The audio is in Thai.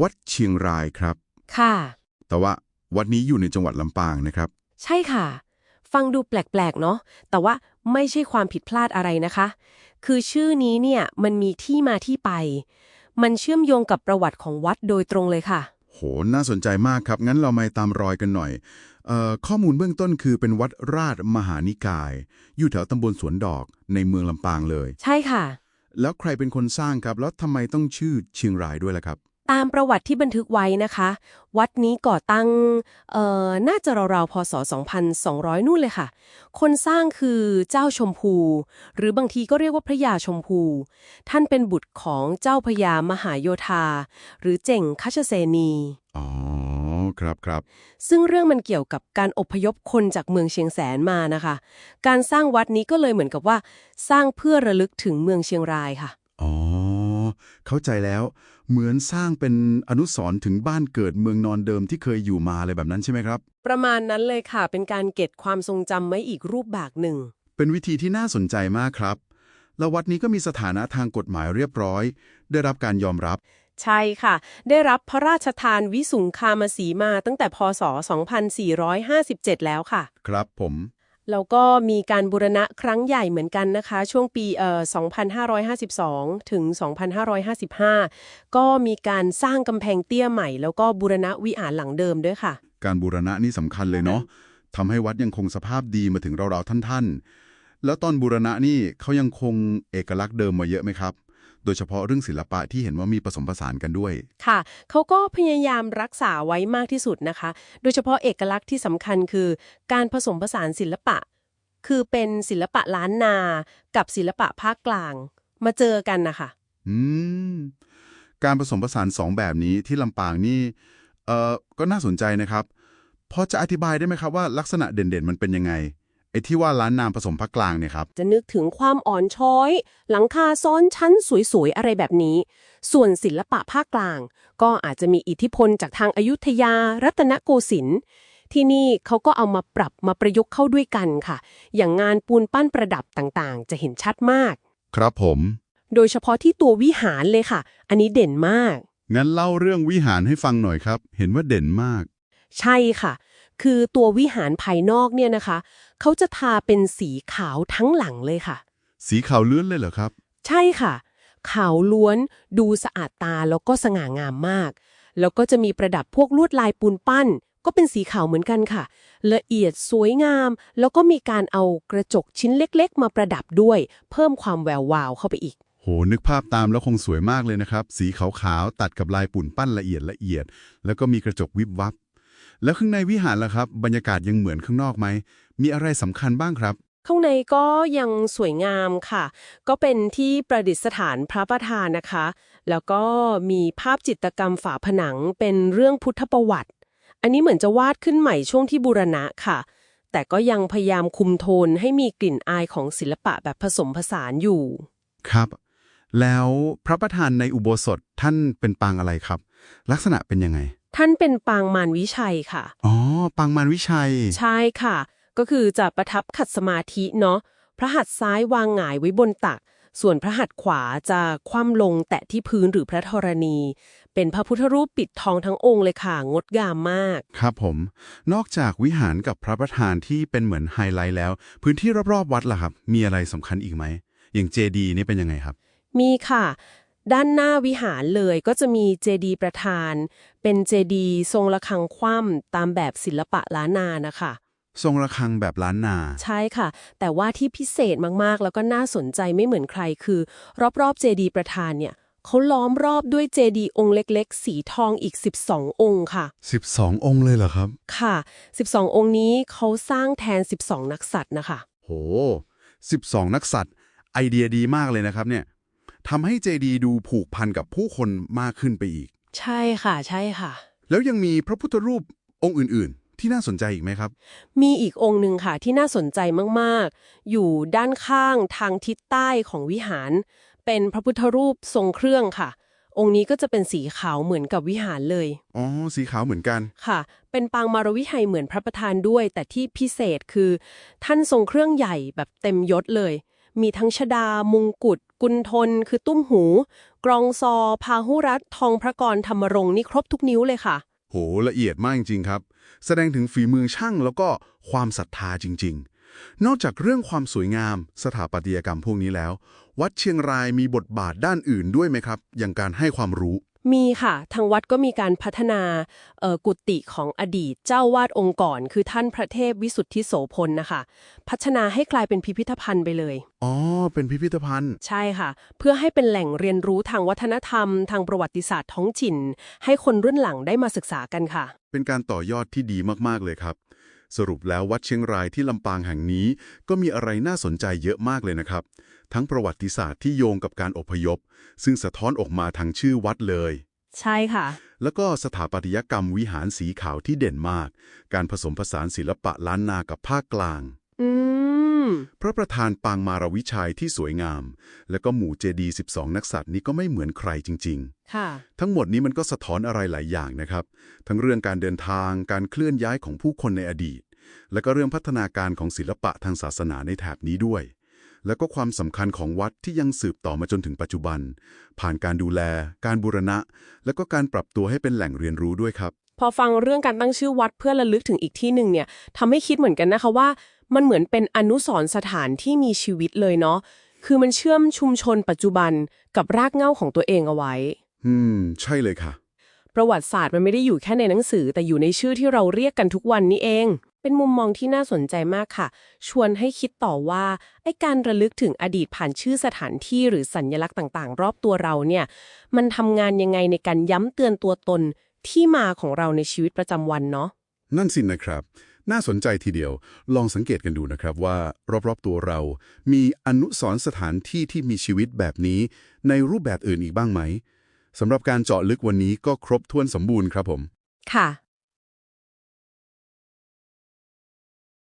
วัดเชียงรายครับ ค่ะ แต่ว่าวัดนี้อยู่ในจังหวัดลำปางนะครับ ใช่ค่ะ ฟังดูแปลกๆ เนาะแต่ว่าไม่ใช่ความผิดพลาดอะไรนะคะ คือชื่อนี้เนี่ยมันมีที่มาที่ไป มันเชื่อมโยงกับประวัติของวัดโดยตรงเลยค่ะ โห น่าสนใจมากครับ งั้นเรามาตามรอยกันหน่อยเออข้อมูลเบื้องต้นคือเป็นวัดราชมหานิกาย อยู่แถวตำบลสวนดอกในเมืองลำปางเลย ใช่ค่ะ แล้วใครเป็นคนสร้างครับ แล้วทำไมต้องชื่อเชียงรายด้วยล่ะครับ ตามประวัติที่บันทึกไว้นะคะ วัดนี้ก่อตั้งเอ่อน่าจะราวๆพศ 2200 นู่นเลยค่ะ คนสร้างคือเจ้าชมพู หรือบางทีก็เรียกว่าพระยาชมพู ท่านเป็นบุตรของเจ้าพระยามหาโยธา หรือเจ่งคัชเซนีอ๋อครับครับซึ่งเรื่องมันเกี่ยวกับการอพยพคนจากเมืองเชียงแสนมานะคะ การสร้างวัดนี้ก็เลยเหมือนกับว่า สร้างเพื่อระลึกถึงเมืองเชียงรายค่ะอ๋อ เข้าใจแล้ว เหมือนสร้างเป็นอนุสรณ์ถึงบ้านเกิดเมืองนอนเดิมที่เคยอยู่มาอะไรแบบนั้นใช่ไหมครับ ประมาณนั้นเลยค่ะ เป็นการเก็บความทรงจำไว้อีกรูปแบบหนึ่ง เป็นวิธีที่น่าสนใจมากครับ แล้ววัดนี้ก็มีสถานะทางกฎหมายเรียบร้อย ได้รับการยอมรับ ใช่ค่ะ ได้รับพระราชทานวิสุงคามสีมาตั้งแต่พศ 2457 แล้วค่ะ ครับผม แล้วก็มีการบูรณะครั้งใหญ่เหมือนกันนะคะ ช่วงปีเอ่อ2552 ถึง 2555 ก็มีการสร้างกำแพงเตี้ยใหม่ แล้วก็บูรณะวิหารหลังเดิมด้วยค่ะ การบูรณะนี่สำคัญเลยเนาะทำให้วัดยังคงสภาพดีมาถึงเราๆท่านๆ แล้วตอนบูรณะนี่เขายังคงเอกลักษณ์เดิมมาเยอะไหมครับ ดยเฉพาะเรื่องศิลปะที่เห็นว่ามีผสมผสานกันด้วย ค่ะเขาก็พยายามรักษาไว้มากที่สุดนะคะ โดยเฉพาะเอกลักษณ์ที่สำคัญคือ การผสมผสานศิลปะ คือเป็นศิลปะล้านนา กับศิลปะภาคกลาง มาเจอกันนะคะอืมการผสมผสานสองแบบนี้ที่ลำปางนี่เอ่อก็น่าสนใจนะครับพอจะอธิบายได้ไหมครับว่าลักษณะเด่นๆ มันเป็นยังไง ไอ้ที่ว่าล้านนามผสมภาคกลางเนี่ยครับ จะนึกถึงความอ่อนช้อย หลังคาซ้อนชั้นสวยๆ อะไรแบบนี้ ส่วนศิลปะภาคกลาง ก็อาจจะมีอิทธิพลจากทางอายุทยา รัตนโกสินทร์ที่นี่เขาก็เอามาปรับมาประยุกต์เข้าด้วยกันค่ะ อย่างงานปูนปั้นประดับต่างๆ จะเห็นชัดมาก ครับผม โดยเฉพาะที่ตัววิหารเลยค่ะ อันนี้เด่นมาก งั้นเล่าเรื่องวิหารให้ฟังหน่อยครับ เห็นว่าเด่นมาก ใช่ค่ะ คือตัววิหารภายนอกเนี่ยนะคะ เขาจะทาเป็นสีขาวทั้งหลังเลยค่ะ สีขาวเลื่อนเลยเหรอครับ ใช่ค่ะ ขาวล้วนดูสะอาดตาแล้วก็สง่างามมาก แล้วก็จะมีประดับพวกลวดลายปูนปั้น ก็เป็นสีขาวเหมือนกันค่ะ ละเอียดสวยงาม แล้วก็มีการเอากระจกชิ้นเล็กๆ มาประดับด้วย เพิ่มความแวววาวเข้าไปอีกโห นึกภาพตามแล้วคงสวยมากเลยนะครับ สีขาวๆตัดกับลายปุ่นปั้นละเอียดละเอียด แล้วก็มีกระจกวิบวับ แล้วข้างในวิหารล่ะครับ บรรยากาศยังเหมือนข้างนอกไหม มีอะไรสำคัญบ้างครับ ข้างในก็ยังสวยงามค่ะ ก็เป็นที่ประดิษฐานพระประธานนะคะ แล้วก็มีภาพจิตรกรรมฝาผนังเป็นเรื่องพุทธประวัติ อันนี้เหมือนจะวาดขึ้นใหม่ช่วงที่บูรณะค่ะ แต่ก็ยังพยายามคุมโทนให้มีกลิ่นอายของศิลปะแบบผสมผสานอยู่ ครับ แล้วพระประธานในอุโบสถท่านเป็นปางอะไรครับ ลักษณะเป็นยังไง ท่านเป็นปางมารวิชัยค่ะ อ๋อ ปางมารวิชัย ใช่ค่ะ ก็คือจะประทับขัดสมาธิเนาะ พระหัตถ์ซ้ายวางหงายไว้บนตัก ส่วนพระหัตถ์ขวาจะคว่ำลงแตะที่พื้นหรือพระธรณี เป็นพระพุทธรูปปิดทองทั้งองค์เลยค่ะ งดงามมาก ครับผม นอกจากวิหารกับพระประธานที่เป็นเหมือนไฮไลท์แล้ว พื้นที่รอบๆวัดล่ะครับ มีอะไรสำคัญอีกไหม อย่างเจดีนี่เป็นยังไงครับ มีค่ะ ด้านหน้าวิหารเลยก็จะมีเจดีย์ประธาน เป็นเจดีย์ทรงระฆังคว่ำตามแบบศิลปะล้านนานะคะ ทรงระฆังแบบล้านนา ใช่ค่ะ แต่ว่าที่พิเศษมากๆ แล้วก็น่าสนใจไม่เหมือนใครคือ รอบๆ เจดีย์ประธานเนี่ยเขาล้อมรอบด้วยเจดีย์องค์เล็ก ๆ สีทองอีก 12 องค์ค่ะ 12 องค์เลยเหรอครับ ค่ะ 12 องค์นี้เขาสร้างแทน 12 นักสัตว์นะคะ โห 12 นักสัตว์ไอเดียดีมากเลยนะครับเนี่ย ทำให้เจดีดูผูกพันกับผู้คนมากขึ้นไปอีก ใช่ค่ะ ใช่ค่ะ แล้วยังมีพระพุทธรูปองค์อื่น ๆ ที่น่าสนใจอีกไหมครับ มีอีกองค์หนึ่งค่ะที่น่าสนใจมาก ๆ อยู่ด้านข้างทางทิศใต้ของวิหาร เป็นพระพุทธรูปทรงเครื่องค่ะ องค์นี้ก็จะเป็นสีขาวเหมือนกับวิหารเลย อ๋อ สีขาวเหมือนกัน ค่ะ เป็นปางมารวิชัยเหมือนพระประธานด้วย แต่ที่พิเศษคือ ท่านทรงเครื่องใหญ่แบบเต็มยศเลย มีทั้งชดามุงกุฎกุนทน คือตุ้มหู กรองซอ พาหุรัตทองพระกรธรรมรงค์นี่ครบทุกนิ้วเลยค่ะ โหละเอียดมากจริงๆครับ แสดงถึงฝีมือช่างแล้วก็ความศรัทธาจริง ๆ นอกจากเรื่องความสวยงาม สถาปัตยกรรมพวกนี้แล้ว วัดเชียงรายมีบทบาทด้านอื่นด้วยไหมครับ อย่างการให้ความรู้ มีค่ะ ทางวัดก็มีการพัฒนาเอ่อกุฏิของอดีตเจ้าวาดองค์ก่อน คือท่านพระเทพวิสุทธิโสพลนะคะ พัฒนาให้กลายเป็นพิพิธภัณฑ์ไปเลย อ๋อ เป็นพิพิธภัณฑ์ ใช่ค่ะ เพื่อให้เป็นแหล่งเรียนรู้ทางวัฒนธรรม ทางประวัติศาสตร์ท้องถิ่น ให้คนรุ่นหลังได้มาศึกษากันค่ะ เป็นการต่อยอดที่ดีมากๆเลยครับ สรุปแล้ววัดเชียงรายที่ลำปางแห่งนี้ ก็มีอะไรน่าสนใจเยอะมากเลยนะครับ ทั้งประวัติศาสตร์ที่โยงกับการอพยพ ซึ่งสะท้อนออกมาทางชื่อวัดเลย ใช่ค่ะ แล้วก็สถาปัตยกรรมวิหารสีขาวที่เด่นมาก การผสมผสานศิลปะล้านนากับภาคกลางอืม พระประธานปางมารวิชัยที่สวยงาม แล้วก็หมู่เจดีย์12 นักษัตริย์นี้ก็ไม่เหมือนใครจริงค่ะๆทั้งหมดนี้มันก็สะท้อนอะไรหลายอย่างนะครับ ทั้งเรื่องการเดินทางการเคลื่อนย้ายของผู้คนในอดีต และก็เรื่องพัฒนาการของศิลปะทางศาสนาในแถบนี้ด้วย แล้วก็ความสำคัญของวัดที่ยังสืบต่อมาจนถึงปัจจุบัน ผ่านการดูแล การบูรณะ แล้วก็การปรับตัวให้เป็นแหล่งเรียนรู้ด้วยครับพอฟังเรื่องการตั้งชื่อวัดเพื่อระลึกถึงอีกที่หนึ่งเนี่ยทำให้คิดเหมือนกันนะคะว่า มันเหมือนเป็นอนุสรณ์สถานที่มีชีวิตเลยเนาะ คือมันเชื่อมชุมชนปัจจุบันกับรากเหง้าของตัวเองเอาไว้ อืม ใช่เลยค่ะ ประวัติศาสตร์มันไม่ได้อยู่แค่ในหนังสือ แต่อยู่ในชื่อที่เราเรียกกันทุกวันนี้เอง เป็นมุมมองที่น่าสนใจมากค่ะ ชวนให้คิดต่อว่าไอ้การระลึกถึงอดีตผ่านชื่อสถานที่หรือสัญญลักษณ์ต่างๆ รอบตัวเราเนี่ย มันทำงานยังไงในการย้ำเตือนตัวตนที่มาของเราในชีวิตประจำวันเนาะ นั่นสินะครับ น่าสนใจทีเดียว ลองสังเกตกันดูนะครับว่า รอบๆตัวเรา มีอนุสรสถานที่ที่มีชีวิตแบบนี้ ในรูปแบบอื่นอีกบ้างไหมสำหรับการเจาะลึกวันนี้ก็ครบถ้วนสมบูรณ์ครับผม ค่ะ